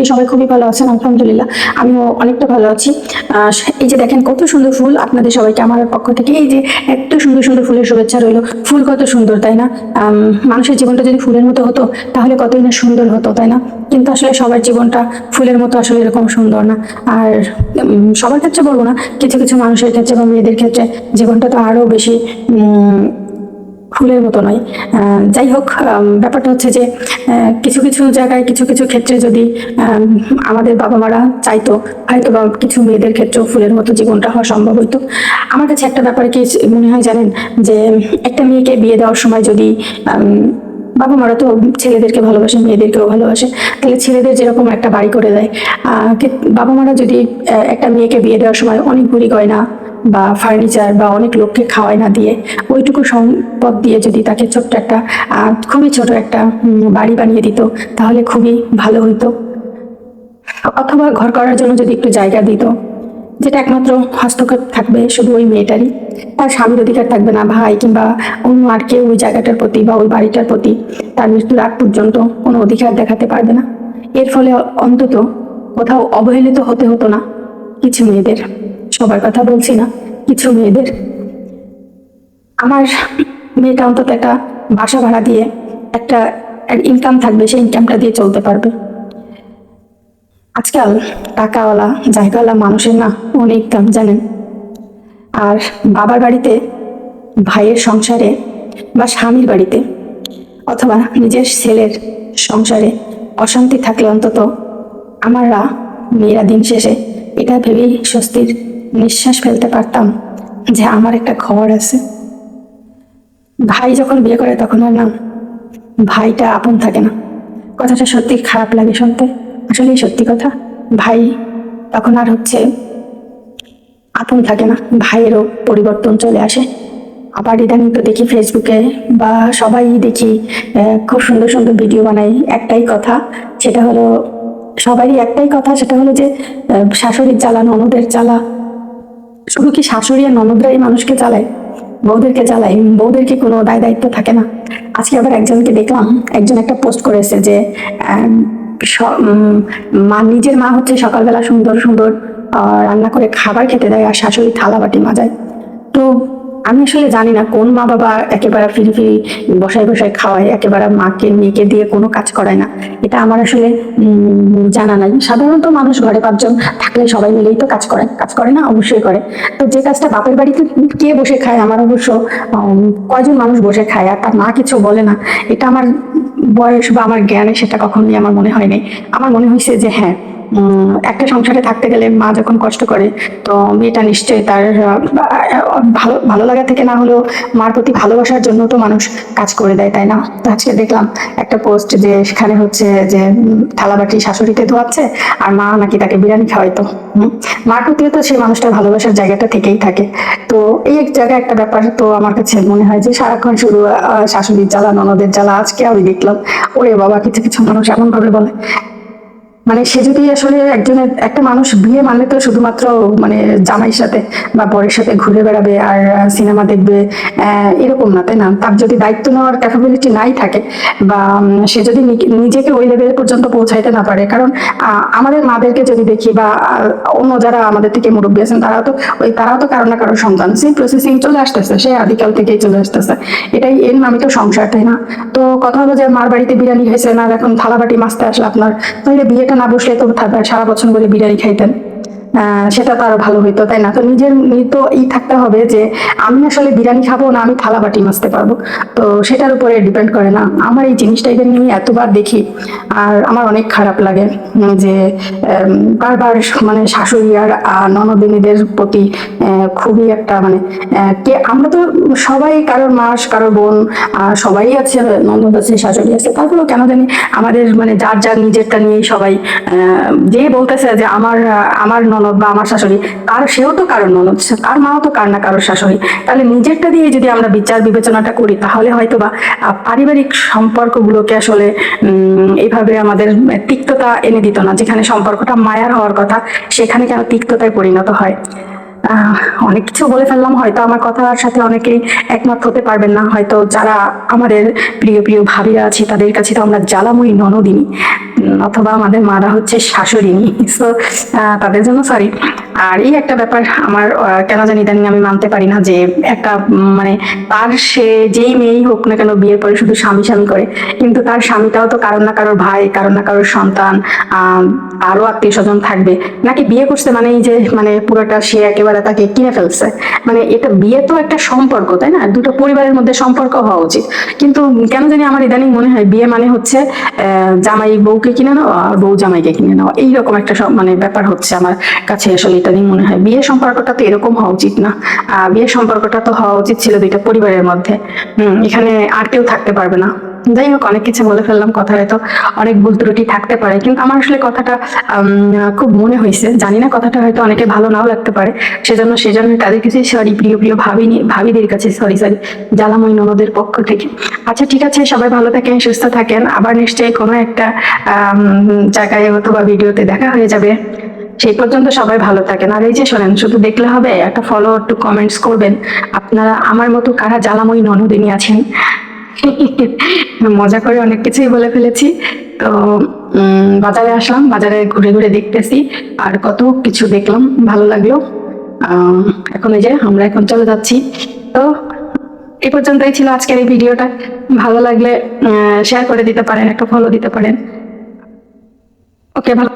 এই সবাই খুবই ভালো আছেন, আলহামদুলিল্লাহ। আমিও অনেকটা ভালো আছি। এই যে দেখেন কত সুন্দর ফুল আপনাদের সবাইকে আমার পক্ষ থেকে। এই যে এত সুন্দর সুন্দর ফুলের শুভেচ্ছা রইল। ফুল কত সুন্দর, তাই না? মানুষের জীবনটা যদি ফুলের মতো হতো, তাহলে কতই না সুন্দর হতো, তাই না? কিন্তু আসলে সবার জীবনটা ফুলের মতো আসলে এরকম সুন্দর না। আর সবার ক্ষেত্রে বলব না, কিছু কিছু মানুষের ক্ষেত্রে বা মেয়েদের ক্ষেত্রে জীবনটা তো আরও বেশি ফুলের মতো নয়। যাই হোক ব্যাপারটা হচ্ছে যে কিছু কিছু জায়গায় কিছু কিছু ক্ষেত্রে যদি আমাদের বাবা মারা চাইতো হয়তো বা কিছু মেয়েদের ক্ষেত্রেও ফুলের মতো জীবনটা হওয়া সম্ভব হইতো। আমার কাছে একটা ব্যাপারে কি মনে হয় জানেন? যে, একটা মেয়েকে বিয়ে দেওয়ার সময় যদি বাবা মারা তো ছেলেদেরকে ভালোবাসে, মেয়েদেরকেও ভালোবাসে, তাহলে ছেলেদের যেরকম একটা বাড়ি করে দেয়। বাবা মারা যদি একটা মেয়েকে বিয়ে দেওয়ার সময় অনেক বুড়ি গয়না বা ফার্নিচার বা অনেক লোককে খাওয়াই না দিয়ে, ওইটুকু সম্পদ দিয়ে যদি তাকে ছোট্ট একটা খুবই ছোট একটা বাড়ি বানিয়ে দিত, তাহলে খুবই ভালো হইতো। অথবা ঘর করার জন্য যদি একটু জায়গা দিত, যেটা একমাত্র হস্তক্ষেপ থাকবে শুধু ওই মেয়েটারই। তার স্বামীর অধিকার থাকবে না, ভাই কিংবা অন্য আর কেউ ওই জায়গাটার প্রতি বা ওই বাড়িটার প্রতি তার মৃত্যুর আগ পর্যন্ত কোনো অধিকার দেখাতে পারবে না। এর ফলে অন্তত কোথাও অবহেলিত হতে হতো না, কিছু মেয়েদের। সবার কথা বলছি না, কিছু মেয়েদের। আমার মেয়েটা অন্তত একটা বাসা ভাড়া দিয়ে একটা ইনকাম থাকবে, সেই ইনকামটা দিয়ে চলতে পারবে। আজকাল টাকাওয়ালা, জায়গাওয়ালা মানুষের না অনেক দাম, জানেন? আর বাবার বাড়িতে, ভাইয়ের সংসারে বা স্বামীর বাড়িতে অথবা নিজের ছেলের সংসারে অশান্তি থাকলে অন্তত আমারা মেয়েরা দিন শেষে এটা ভেবেই স্বস্তির নিঃশ্বাস ফেলতে পারতাম যে আমার একটা খবর আছে। ভাই যখন বিয়ে করে তখন আর নাম ভাইটা আপন থাকে না। কথাটা সত্যি খারাপ লাগে শুনতে। আসলেই সত্যি কথা, ভাই তখন আর হচ্ছে আপন থাকে না। ভাইয়েরও পরিবর্তন চলে আসে। আবার ইদানিং তো দেখি ফেসবুকে বা সবাই দেখি খুব সুন্দর সুন্দর ভিডিও বানাই একটাই কথা, সেটা হলো সবারই একটাই কথা, সেটা হলো যে শাশুড়ির জ্বালা ননদের জ্বালা শুধু কি শাশুড়ি আর ননদরাই মানুষকে চালায় বউদেরকে চালায় বউদেরকে কোনো দায় দায়িত্ব থাকে না? আজকে আবার একজনকে দেখলাম, একজন একটা পোস্ট করেছে যে মা, নিজের মা হচ্ছে সকালবেলা সুন্দর সুন্দর রান্না করে খাবার খেতে দেয় আর শাশুড়ি থালা বাটি মাজায়। তো আমি আসলে জানি না কোন মা বাবা একেবারে ফিরি ফিরি বসায় বসায় খাওয়ায়, একেবারে মাকে, মেয়েকে দিয়ে কোনো কাজ করায় না। এটা আমার আসলে জানা নাই। সাধারণত মানুষ ঘরে পাঁচজন থাকলে সবাই মিলেই তো কাজ করে কাজ করে না, অবশ্যই করে। তো যে কাজটা বাপের বাড়িতে কে বসে খায়? আমার অবশ্য কয়জন মানুষ বসে খায় আর তার মা কিছু বলে না। এটা আমার বয়স বা আমার জ্ঞানে সেটা কখনোই আমার মনে হয়নি আমার মনে হয়েছে যে হ্যাঁ একটা সংসারে থাকতে গেলে মা যখন কষ্ট করে তো মেয়েটা নিশ্চয়ই তার ভালো ভালো লাগা থেকে না হলেও মার প্রতি ভালোবাসার জন্য তো মানুষ কাজ করে দেয় তাই না? তো আজকে দেখলাম একটা পোস্ট যে সেখানে হচ্ছে যে উম, থালাবাটি শাশুড়িতে ধোয়াচ্ছে আর মা নাকি তাকে বিরিয়ানি খাওয়াইতো। মার প্রতিও তো সেই মানুষটার ভালোবাসার জায়গাটা থেকেই থাকে। তো এই এক জায়গায় একটা ব্যাপার তো আমার কাছে মনে হয় যে সারাক্ষণ আহ, শাশুড়ির জ্বালা ননদের জ্বালা আজকে আমি দেখলাম। ওরে বাবা কিছু কিছু মানুষ এমন ভাবে বলে। মানে সে যদি আসলে একজনের, একটা মানুষ বিয়ে মানে তো শুধুমাত্র মানে জামাইয়ের সাথে বা বরের সাথে ঘুরে বেড়াবে আর সিনেমা দেখবে এরকম না, তাই না? তার যদি দায়িত্ব নেওয়ার ক্যাপাবিলিটি নাই থাকে বা সে যদি নিজেকে ওই লেভেল পর্যন্ত পৌঁছাইতে না পারে, কারণ আমাদের মাদেরকে যদি দেখি বা অন্য যারা আমাদের থেকে মুরব্বী আছেন তারাও তো, ওই তারাও তো কারও না কারও সন্তান। সেই প্রসেসিং চলে আসতেছে, সে আদিকাল থেকেই চলে আসতেছে। এটাই এর নামই তো সংসার, তাই না? তো কথা হলো যে, মার বাড়িতে বিরিয়ানি খাইছেন আর এখন থালাবাটি মাছতে আসলে আপনার, তাহলে বিয়েটা না বসলে তো সারা বছর বলে বিরিয়ানি খাইতেন। সেটা তো আরও ভালো হইতো, তাই না? তো নিজের তো ই থাকতে হবে যে আমি আসলে বিরিয়ানি খাব না, আমি থালা বাটি মাজতে পারব। তো সেটার উপরে ডিপেন্ড করে না। আমার এই জিনিসটা এদের নিয়ে এতবার দেখি, আর আমার অনেক খারাপ লাগে যে বারবার মানে শাশুড়ি আর ননদিনীদের প্রতি খুবই একটা মানে কে, আমরা তো সবাই কারোর মাস কারোর বোন সবাই আছে, ননদ আছে, শাশুড়ি আছে, তারপরেও কেন জানি আমাদের মানে যার যার নিজেরটা নিয়েই সবাই যে বলতেছে যে আমার আমার ননদ বা আমার শাশুড়ি তার সেও তো কারোর ননদ তার মাও তো কার না কারোর শাশুড়ি। তাহলে নিজেরটা দিয়ে যদি আমরা বিচার বিবেচনাটা করি তাহলে হয়তো বা পারিবারিক সম্পর্কগুলোকে আসলে উম, এইভাবে আমাদের তিক্ততা এনে দিত না যেখানে সম্পর্কটা মায়ার হওয়ার কথা সেখানে কেন তিক্ততায় পরিণত হয়? অনেক কিছু বলে ফেললাম হয়তো আমার কথার সাথে অনেকেই একমত হতে পারবেন না হয়তো যারা আমাদের প্রিয় প্রিয় ভাবিরা আছে তাদের কাছে তো আমরা জ্বালাময়ী ননদিনী। অথবা আমাদের মারা হচ্ছে শাশুড়িনী সো তাদের জন্য সরি আর এই একটা ব্যাপার আমার কেন জানি ইদানিং আমি মানতে পারি না যে একটা মানে তার সে যেই মেয়েই হোক না কেন বিয়ের পরে শুধু স্বামী স্বামী করে। কিন্তু তার স্বামীটাও তো কারোর না কারোর ভাই, কারোর না কারোর সন্তান আরও আত্মীয় স্বজন থাকবে। নাকি বিয়ে করছে মানে এই যে মানে পুরোটা সে একেবারে তাকে কিনে ফেলছে। মানে এটা বিয়ে তো একটা সম্পর্ক, তাই না? দুটো পরিবারের মধ্যে সম্পর্ক হওয়া উচিত। কিন্তু কেন জানি আমার ইদানিং মনে হয় বিয়ে মানে হচ্ছে জামাই বউকে কিনে নেওয়া আর বউ জামাইকে কিনে নেওয়া এইরকম একটা মানে ব্যাপার হচ্ছে আমার কাছে আসলে এটা নিয়ে মনে হয়। বিয়ে সম্পর্কটা তো এরকম হওয়া উচিত না। বিয়ে সম্পর্কটা তো হওয়া উচিত ছিল দুইটা পরিবারের মধ্যে। হম, এখানে আর কেউ থাকতে পারবে না। যাই হোক অনেক কিছু বলে ফেললাম কথা হয়তো অনেক ভুল ত্রুটি থাকতে পারে। কিন্তু আমার আসলে কথাটা খুব মনে হয়েছে জানি না কথাটা হয়তো অনেকে ভালো নাও লাগতে পারে। সেজন্য সেজন্য তাদের কাছে সরি, প্রিয় প্রিয় ভাবিনি ভাবিদের কাছে সরি সরি, জ্বালাময় ননদের পক্ষ থেকে। আচ্ছা ঠিক আছে, সবাই ভালো থাকেন, সুস্থ থাকেন। আবার নিশ্চয়ই কোনো একটা জায়গায় অথবা ভিডিওতে দেখা হয়ে যাবে। সেই পর্যন্ত সবাই ভালো থাকেন। আর এই যে শোনেন, শুধু দেখলে হবে, একটা ফলো একটু কমেন্টস করবেন। আপনারা আমার মতো কারা জ্বালাময়ী ননদিনী আছেন? মজা করে অনেক কিছুই বলে ফেলেছি। তো বাজারে আসলাম, বাজারে ঘুরে ঘুরে দেখতেছি, আর কত কিছু দেখলাম, ভালো লাগল। এখন এই যে আমরা এখন চলে যাচ্ছি। তো, এ পর্যন্তই ছিল আজকের এই ভিডিওটা। ভালো লাগলে শেয়ার করে দিতে পারেন, একটা ফলো দিতে পারেন। ওকে, ভালো